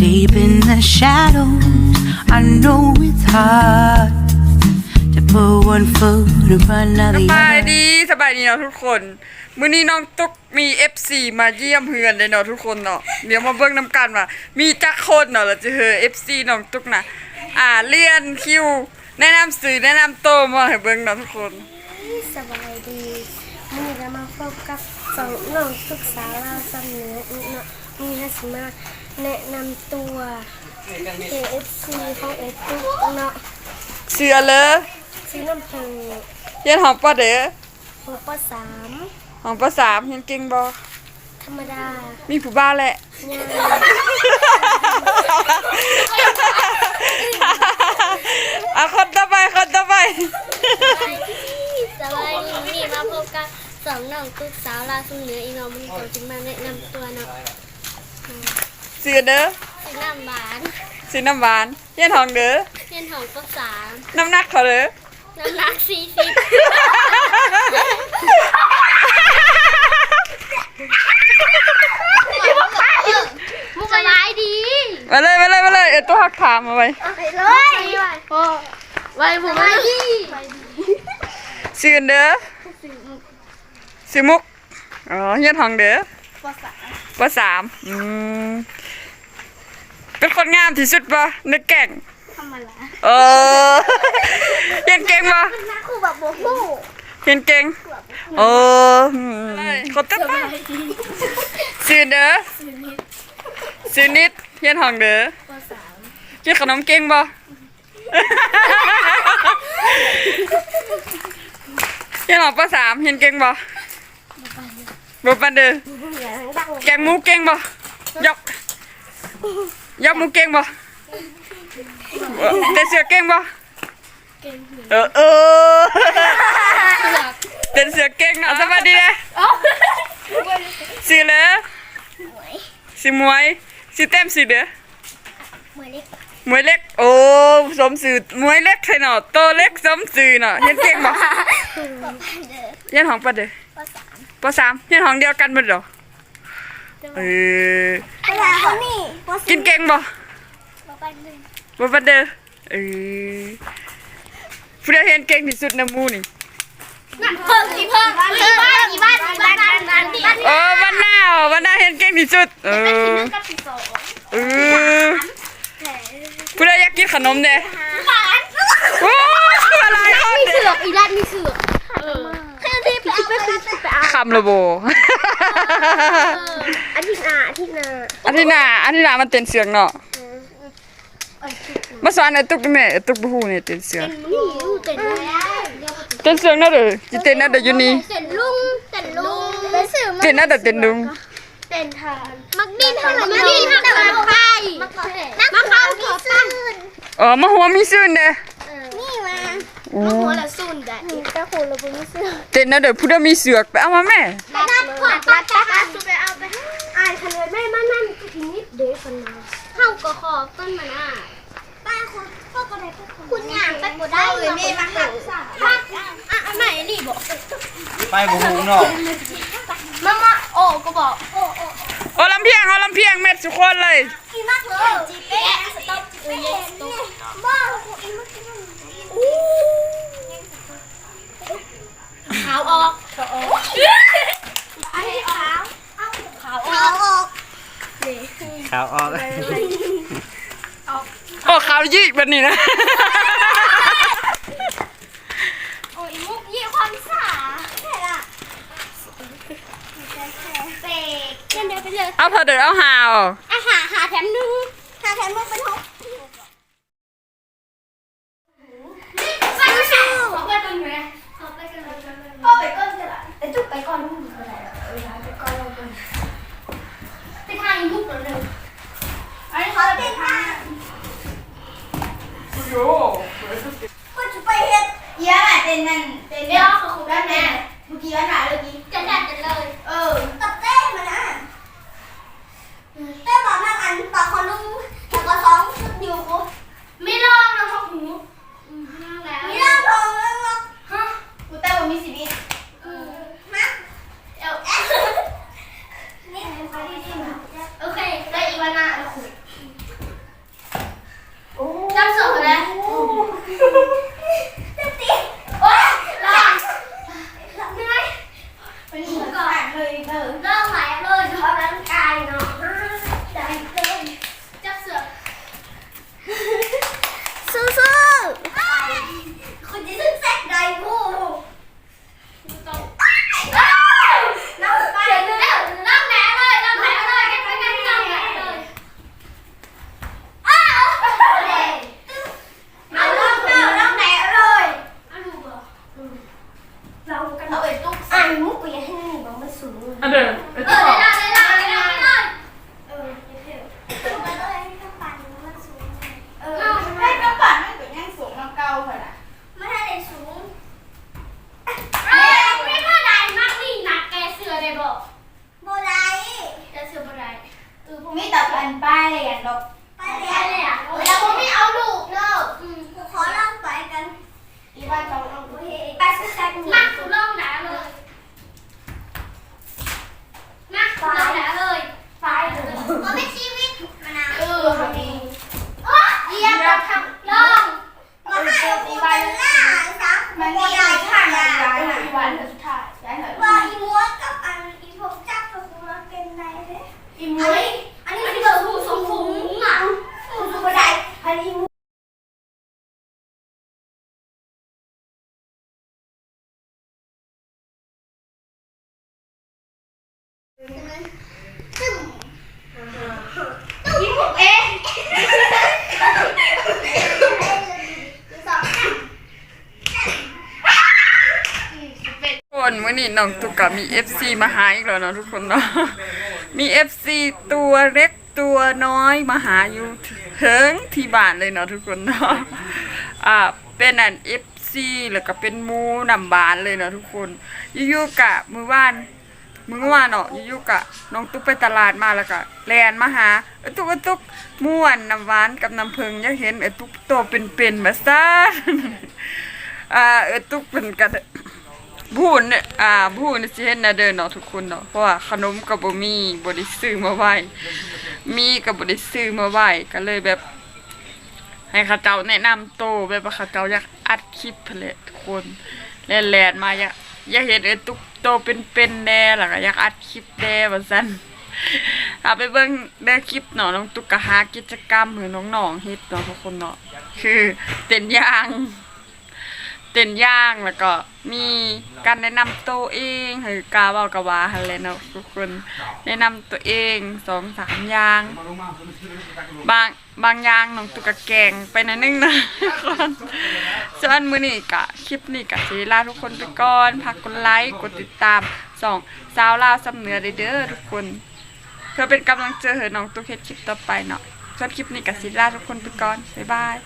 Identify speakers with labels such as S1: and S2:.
S1: Deep in the shadows, I know it's hard to put one foot in front of
S2: ส
S1: the
S2: บาย
S1: other.
S2: ดีสบายดีเนาะทุกคน มื้อนี้น้องตุ๊กมี FC มาเยี่ยมเฮือนเลยเนาะทุกคนเนาะเดี๋ยวมาเบิ่งน้ำกันว่ามีจักคนเนาะเราจะเฮอ FC น้องตุ๊กนะอ่าเลื่อนคิว แนะนำสื่อแนะนำโตวมาให้เบิ่งเนาะทุกคน
S3: สบายดีมีเรามาพบกับสองน้องศึกษาลาวสำเนืออีกเนาะ มีฮัสมาแนะนำตัว KFC ของเอตุกเนาะ
S2: เสือเลย
S3: ซีน้ำเพลิง
S2: เฮียนหอมปะเด้อ
S3: หัวปสาม
S2: หอมปะสามเฮียนเก่งบ่
S3: ธรรมดา
S2: มีผู้บ้านแหละ
S3: ย่าง
S2: อะคนต่อไปคนต่อไป
S3: สบายดีนี่มาพบกับสองน้องศึกษาลาวสำเนืออีกเนาะมันก็จะมาแนะนำตัวเนาะ
S2: เสือเด้อ
S3: ซีน้ำหวาน
S2: สีน้ำหวานเฮียนหองเด้อ
S3: เรียนของปสาม
S2: น้ำหนักเขาเด้อ
S3: น้ำหนักสี่สิบมุกสบายดี
S2: มาเลยมาเลยมาเลยเอ็ดตัวหักขามาไว้
S3: ไปเลยโอ้ไว้ผมไม่ดี
S2: ชื่อเด้อชื่อมุกอ๋อเฮียนทองเด้อปสามอืม เป็นคนงามที่สุดปะในแก่ง
S3: ทำอะไร
S2: เออเฮียนเก่งปะ
S3: นักคู่แบบโบกู
S2: เฮียนเก่งเอออืมคนเต้นไปชื่อเด้อชื่อนิดเฮียนทองเด้อกินขนมเก่งปะเฮียนทองปสามเฮียนเก่งปะบ่ปันเด้อ
S3: ดัง
S2: แกงหมูเก่งบ่ยก ยกหมูเก่งบ่เออเต้นเสือเก่งบ่
S3: เก่ง
S2: เออเออเต้นเสือเก่งเนาะสวัสดีเด้สิเลยสิมวยสิเต็มสิเด้อ
S3: เหมือนเล็ก
S2: มวยเล็ก โอ้ สมสื่อมวยเล็กใช่เนาะโตเล็กสมสื่อเนาะเรียนเก่งบ่เรียนห้องปะเด้อ
S3: ปสาม
S2: ปสามเรียนห้องเดียวกันหมดเหรอ เออ
S3: เวลาเขานี่ปส
S2: กินเก่งบ่า
S3: มไปหนึ่ง
S2: บ่ปันเด้อเออผู้ใดเห็นเก่งที่สุดในหมู่นี่
S3: นั่นเพิ่มกี่เพิ่มกี่บ้านกี่บ้านกี่บ้านบ้านบ้าน
S2: เออวันหน้าเหรอวันหน้าเห็นเก่งที่สุดเออ
S3: กับสิบสอง
S2: เออผู้ใดอยากกินขนมเด้
S3: บ้าน
S2: โอ้อะไรคน
S3: มี
S2: เด้
S3: เสือกอีรันมีเสือกเออให้ที่ไปเอาไปไปเอา
S2: คำละโบ
S3: อาทิตย์หน้าอาทิตย์หน้า
S2: อันที่หน้าอันที่หน้ามันเต้นเสียงเนาะมาสอนไอ้ตุ๊กแม่ไอ้ตุ๊กบ่ฮู้เนี่ยเต้นเสียง
S3: นี่อยู่เต้นแล้ว
S2: เต้นเสียงเนาะเด้อสิเต้นน่ะเด้ออยู่นี่
S3: เต้นลุงเต้นลุงเป็นสื่อ
S2: เต้นน่ะเด้อเต้นดุง
S3: เต้นทานมักดินทานมักดินทานไข่มักเขามีซื่น
S2: เออมาหัวมีซื่นเด้อ
S3: นี่มา
S2: โอ้
S3: หัวละซุนได้นี่ก็หัวละบุญซื่น
S2: เต้นน่ะเด้อผู้ใดมีเสือกไปเอามาแม่
S3: ไปนัดขวดปัดปัดปัดไปเอาไปอ่านคะแนนแม่มานั่นก็อีนิดเดียวคนมาเข้าก็ขอต้นมันอะป้าคุณพ่อก็ได้คุณย่างไปบ่ได้เลยแม่มาหักพักอะอันไหนนี่บอก
S4: ไปบุหูเนาะ
S3: มามาโอ้ก็บอกโอ้โอ้
S2: โอ้ลำเพียงเอาลำเพียงเม็ดทุกคนเลย
S3: อีมากเลยจีเป๊ะสต๊อปเออเย็นสต๊อปบ้าอีมากอู้ขาวออกขาวออกไอ้ขาวขาวออก
S4: ขาวออก
S2: โอ้ขาวยี่แบบนี้นะ
S3: โอ้ยมุกยี่ความสาแค่ละเป๊กเดินเดินไปเลย
S2: เอาเถอะเด้อเอาหาว
S3: อาหาหาแถมหนึ่งหาแถมหนึ่งเป็นหกไปสู้ขอไปก่อนไหมขอไปก่ อนพ่อไปก่อนก็ได้แต่จุกไปก่อนลูกก็ได้เออไปก่อนเราก่อนไปทางลูกเร็วไอ้เขาไปทาง
S2: โย่
S3: ก็จะไปเฮ็ด
S5: เยี่ยมอะเต้นนั่นเต้น
S3: เดี๋ยวเขาคุยกันแม่
S5: เมื่อกี้วันไหนเมื่อกี้
S3: จะจัดกันเลย
S5: เออ
S3: ตับเต้มานะ
S5: เต้นบอกนั่งอันต่อคนลุงแต่ก็สองชุดอยู่กู
S3: ไม่ลองนะพ่อหูแล้ว
S5: มีร่างทองแล้วก็
S3: ฮะ
S5: กูเต้นว่ามีสิบิ
S3: มา
S5: เอว
S3: โอเคได้อีกวันหน้าเราคุย
S5: คือพวกนี้ตัดอันป้ายเลยอะดอกป้ายเลยอะแล้วพวกนี้เอาลูกเนอะอืมขอลองไปกันอีบ้านจองเอาไปไปสักแซกมาคุณลองหนาเลยมาคุณลองหนาเลยไปเลยมันไม่ชีวิตมะนาวเออมันดีเยี่ยมเราทำลองมาให้อีบ้านหน้าซักมันมีอะไรข้างย้ายอีบ้านสุดท้ายย้ายหน่อยว่าอีม้วนกับอันอีพวกจับกับคุณมาเป็นไงเด้อีม้วนอันนี้คือหูสมถุงอะหูสมบัติอันนี้ ยิงผมเอง
S2: ค นวันนี้น้องตุกกะมี FC มาหาอีกแล้วเนาะทุกคนเนาะมี FC ตัวเล็กตัวน้อยมาหาอยู่ถึงที่บ้านเลยเนาะทุกคนเนาะอ่าเป็นอัน FC แล้วก็เป็นมูนำบ้านเลยเนาะทุกคนยู่ๆกะมือว่านมึงว่านเนาะยู่ๆกะน้องตุ๊กไปตลาดมาแล้วก็แลนมาหาเอตุ๊กเอตุ๊กม่วนน้ำหวานกับน้ำผึ้งอยากเห็นเอ้ตุ๊กโตเป็นๆมาซะอ่าเอ้ตุ๊กเป็นกัน พูนเนี่ยอ่าพูนสิเห็นนะเด้อเนาะทุกคนเนาะเพราะว่าขนมก็บ่มีบ่ได้ซื้อมาไว้มีก็บ่ได้ซื้อมาไว้ก็เลยแบบ ให้เขาเจ้าแนะนำโตแบบว่าเขาเจ้าอยากอัดคลิปเพนแหละทุกคนแลนๆมาอยากอยากเห็นเอ้ตุ๊กโตเป็นๆแน่แล้วก็อยากอัดคลิปแน่ว่าซั่นเอาไปเบิ่งได้คลิปเนาะน้องตุ๊กก็หากิจกรรมให้น้องๆเฮ็ดเนาะทุกคนเนาะคือเต้นยาง เต้นย่างแล้วก็มีการแนะนำตัวเองให้กาเว้ากะวาหั่นแหละเนาะทุกคนแนะนำตัวเองสองสามอย่าง บางบางอย่างน้องตุกกะแกงไปหนิดนึงนะทุกคนส่วนมื้อนี้กะคลิปนี้กะสิลาทุกคนไปก่อนพักกดไลค์กดติดตามสองสาวลาวสำเหนือเด้อเด้อทุกคน เพื่อเป็นกำลังใจให้น้องตุกเฮ็ดคลิปต่อไปเนาะส่วนคลิปนี้กะสิลาทุกคนไปก่อนบ๊ายบาย